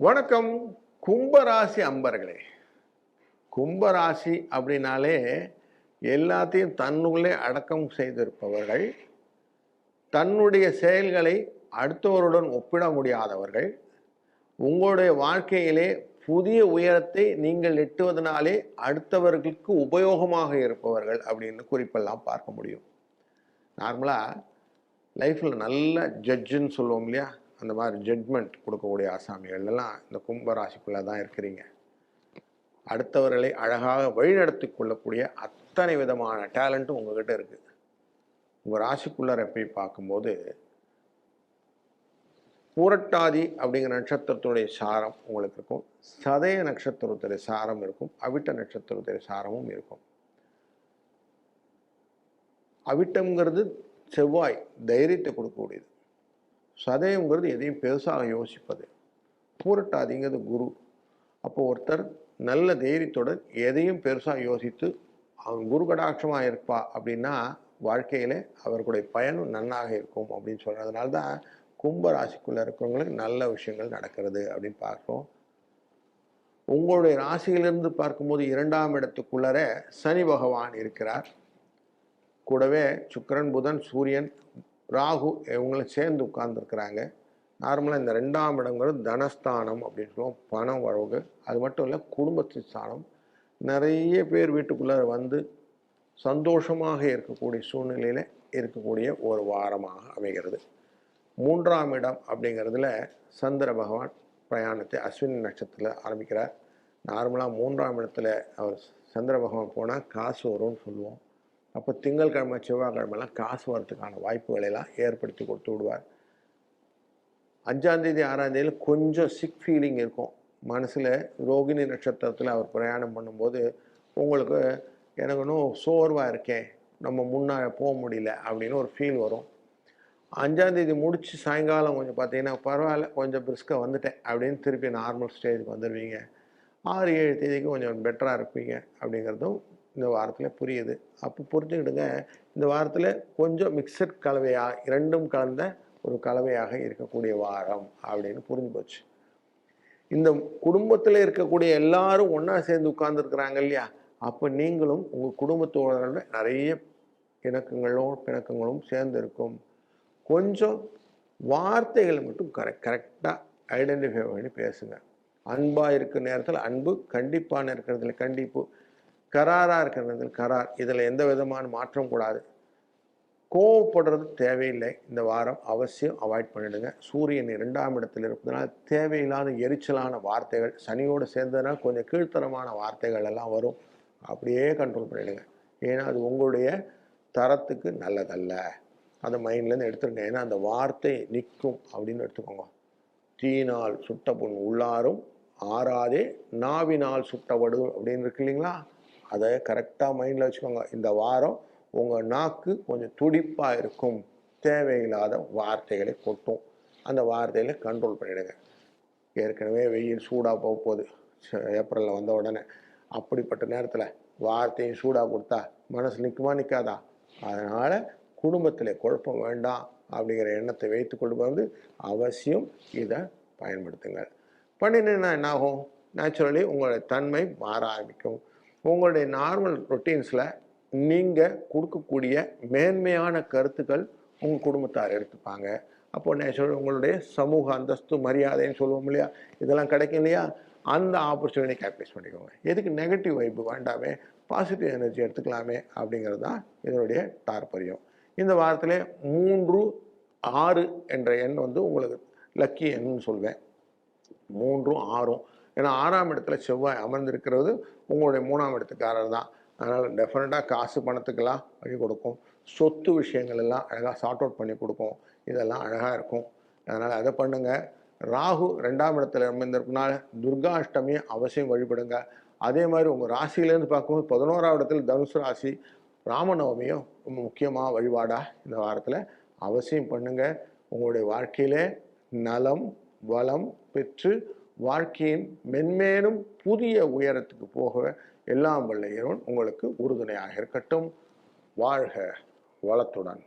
வணக்கம் கும்பராசி அம்பர்களே கும்பராசி அப்படின்னாலே எல்லாத்தையும் தன்னுள்ளே அடக்கம் செய்திருப்பவர்கள் தன்னுடைய செயல்களை அடுத்தவருடன் ஒப்பிட முடியாதவர்கள் உங்களுடைய வாழ்க்கையிலே புதிய உயரத்தை நீங்கள் எட்டுவதனாலே அடுத்தவர்களுக்கு உபயோகமாக இருப்பவர்கள் அப்படின்னு குறிப்பெல்லாம் பார்க்க முடியும். நார்மலாக லைஃப்பில் நல்ல ஜட்ஜுன்னு சொல்லுவோம் இல்லையா? அந்த மாதிரி ஜட்மெண்ட் கொடுக்கக்கூடிய ஆசாமிகள்லாம் இந்த கும்ப ராசிக்குள்ளே தான் இருக்கிறீங்க. அடுத்தவர்களை அழகாக வழிநடத்தி கொள்ளக்கூடிய அத்தனை விதமான டேலண்ட்டும் உங்ககிட்ட இருக்குது உங்கள் ராசிக்குள்ளார போய் பார்க்கும்போது பூரட்டாதி அப்படிங்கிற நட்சத்திரத்துடைய சாரம் உங்களுக்கு இருக்கும். சதய நட்சத்திரத்துடைய சாரம் இருக்கும். அவிட்ட நட்சத்திரத்துடைய சாரமும் இருக்கும். அவிட்டம்ங்கிறது செவ்வாய் தைரியத்தை கொடுக்கக்கூடியது. சதயங்கிறது எதையும் பெருசாக யோசிப்பது. பூரட்டாதிங்கிறது குரு. அப்போ ஒருத்தர் நல்ல தைரியத்துடன் எதையும் பெருசாக யோசித்து அவன் குரு கடாட்சமாக இருப்பா அப்படின்னா வாழ்க்கையில் அவர்களுடைய பயனும் நன்னாக இருக்கும் அப்படின்னு சொல்கிறதுனால தான் கும்ப ராசிக்குள்ளே இருக்கிறவங்களுக்கு நல்ல விஷயங்கள் நடக்கிறது அப்படின்னு பார்க்குறோம். உங்களுடைய ராசியிலிருந்து பார்க்கும்போது இரண்டாம் இடத்துக்குள்ளர சனி பகவான் இருக்கிறார். கூடவே சுக்கரன் புதன் சூரியன் ராகு இவங்களும் சேர்ந்து உட்கார்ந்துருக்குறாங்க. நார்மலாக இந்த ரெண்டாம் இடங்கிறது தனஸ்தானம் அப்படின்னு சொல்லுவோம் பணம் வரவு. அது மட்டும் இல்லை குடும்பத்து ஸ்தானம். நிறைய பேர் வீட்டுக்குள்ளே வந்து சந்தோஷமாக இருக்கக்கூடிய சூழ்நிலையில் இருக்கக்கூடிய ஒரு வாரமாக அமைகிறது. மூன்றாம் இடம் அப்படிங்கிறதுல சந்திர பகவான் பிரயாணத்தை அஸ்வினி நட்சத்திரத்தில் ஆரம்பிக்கிறார். நார்மலாக மூன்றாம் இடத்துல அவர் சந்திர பகவான் போனால் காசு வரும்னு சொல்லுவோம். அப்போ திங்கள்கிழமை செவ்வாய்க்கிழமெல்லாம் காசு வரதுக்கான வாய்ப்புகளெல்லாம் ஏற்படுத்தி கொடுத்து விடுவார். அஞ்சாந்தேதி ஆறாந்தேதியில் கொஞ்சம் சிக் ஃபீலிங் இருக்கும். மனசில் ரோகிணி நட்சத்திரத்தில் அவர் பிரயாணம் பண்ணும்போது உங்களுக்கு எனக்கு இன்னும் சோர்வாக இருக்கேன். நம்ம முன்னால் போக முடியல. அப்படின்னு ஒரு ஃபீல் வரும். அஞ்சாந்தேதி முடித்து சாயங்காலம் கொஞ்சம் பார்த்தீங்கன்னா பரவாயில்ல கொஞ்சம் பிரிஸ்காக வந்துட்டேன். அப்படின்னு திருப்பி நார்மல் ஸ்டேஜுக்கு வந்துடுவீங்க ஆறு ஏழு தேதிக்கு கொஞ்சம் பெட்டராக இருப்பீங்க அப்படிங்கிறதும் இந்த வாரத்தில் புரியுது. அப்போ புரிஞ்சுக்கிடுங்க இந்த வாரத்தில் கொஞ்சம் மிக்சட் கலவையாக இரண்டும் கலந்த ஒரு கலவையாக இருக்கக்கூடிய வாரம் அப்படின்னு புரிஞ்சு போச்சு. இந்த குடும்பத்தில் இருக்கக்கூடிய எல்லாரும் ஒன்றா சேர்ந்து உட்கார்ந்துருக்குறாங்க இல்லையா? அப்போ நீங்களும் உங்கள் குடும்பத்தோட நிறைய இணக்கங்களும் பிணக்கங்களும் சேர்ந்து இருக்கும். கொஞ்சம் வார்த்தைகளை மட்டும் கரெக்ட் கரெக்டாக ஐடென்டிஃபை பண்ணி பேசுங்க. அன்பாக இருக்கிற நேரத்தில் அன்பு கண்டிப்பான இருக்கிறதுல கண்டிப்பு. கராராக இருக்கிறது கரார். இதில் எந்த விதமான மாற்றம் கூடாது. கோவப்படுறது தேவையில்லை. இந்த வாரம் அவசியம் அவாய்ட் பண்ணிடுங்க. சூரியன் இரண்டாம் இடத்தில் இருப்பதனால் தேவையில்லாத எரிச்சலான வார்த்தைகள் சனியோடு சேர்ந்ததுனால் கொஞ்சம் கீழ்த்தரமான வார்த்தைகள் எல்லாம் வரும். அப்படியே கண்ட்ரோல் பண்ணிடுங்க. ஏன்னா அது உங்களுடைய தரத்துக்கு நல்லதல்ல. அதை மைண்ட்லேருந்து எடுத்துருங்க. ஏன்னா அந்த வார்த்தை நிற்கும் அப்படின்னு எடுத்துக்கோங்க. தீனால் சுட்ட புண் உள்ளாரும் ஆறாதே நாவினால் சுட்டப்படும் அப்படின்னு இருக்கு இல்லைங்களா? அதை கரெக்டாக மைண்டில் வச்சுக்கோங்க. இந்த வாரம் உங்கள் நாக்கு கொஞ்சம் துடிப்பாக இருக்கும். தேவையில்லாத வார்த்தைகளை கொட்டும். அந்த வார்த்தைகளை கண்ட்ரோல் பண்ணிடுங்க. ஏற்கனவே வெயில் சூடாக போக போகுது. ஏப்ரலில் வந்த உடனே. அப்படிப்பட்ட நேரத்தில் வார்த்தையும் சூடாக கொடுத்தா மனசு நிற்குமா நிற்காதா அதனால் குடும்பத்தில் குழப்பம் வேண்டாம் அப்படிங்கிற எண்ணத்தை வைத்து கொண்டு வந்து அவசியம் இதை பயன்படுத்துங்கள். பண்ணினா என்ன ஆகும் நேச்சுரலி உங்களுடைய தன்மை மாற ஆரம்பிக்கும். உங்களுடைய நார்மல் ரொட்டீன்ஸில் நீங்கள் கொடுக்கக்கூடிய மேன்மையான கருத்துக்கள் உங்கள் குடும்பத்தார் எடுத்துப்பாங்க. அப்போ நேச்சுரல் உங்களுடைய சமூக அந்தஸ்து மரியாதைன்னு சொல்லுவோம் இல்லையா? இதெல்லாம் கிடைக்கும் இல்லையா? அந்த ஆப்பர்ச்சுனிட்டி கேப்டைஸ் பண்ணிக்கோங்க. எதுக்கு நெகட்டிவ் வைப்பு வேண்டாமே பாசிட்டிவ் எனர்ஜி எடுத்துக்கலாமே அப்படிங்கிறது தான் இதனுடைய தாற்பயம். இந்த வாரத்தில் மூன்று ஆறு என்ற எண் வந்து உங்களுக்கு லக்கி எண்ணுன்னு சொல்வேன். மூன்றும் ஆறும். ஏன்னா ஆறாம் இடத்துல செவ்வாய் அமர்ந்திருக்கிறது உங்களுடைய மூணாம் இடத்துக்காரர் தான். அதனால் டெஃபினட்டாக காசு பணத்துக்கெல்லாம் வழி கொடுக்கும். சொத்து விஷயங்கள் எல்லாம் அழகாக சார்ட் அவுட் பண்ணி கொடுக்கும். இதெல்லாம் அழகாக இருக்கும். அதனால் அதை பண்ணுங்கள் ராகு ரெண்டாம் இடத்துல அமர்ந்திருக்கனால துர்கா அஷ்டமியை அவசியம் வழிபடுங்க. அதே மாதிரி உங்கள் ராசியிலேருந்து பார்க்கும்போது பதினோராம் இடத்துல தனுசு ராசி ராமநவமியும் ரொம்ப முக்கியமாக வழிபாடாக இந்த வாரத்தில் அவசியம் பண்ணுங்கள் உங்களுடைய வாழ்க்கையிலே நலம் வளம் பெற்று வாழ்க்கையின் மென்மேலும் புதிய உயரத்துக்கு போக எல்லாம் வல்ல இறைவன் உங்களுக்கு உறுதுணையாக இருக்கட்டும். வாழ்க வளத்துடன்.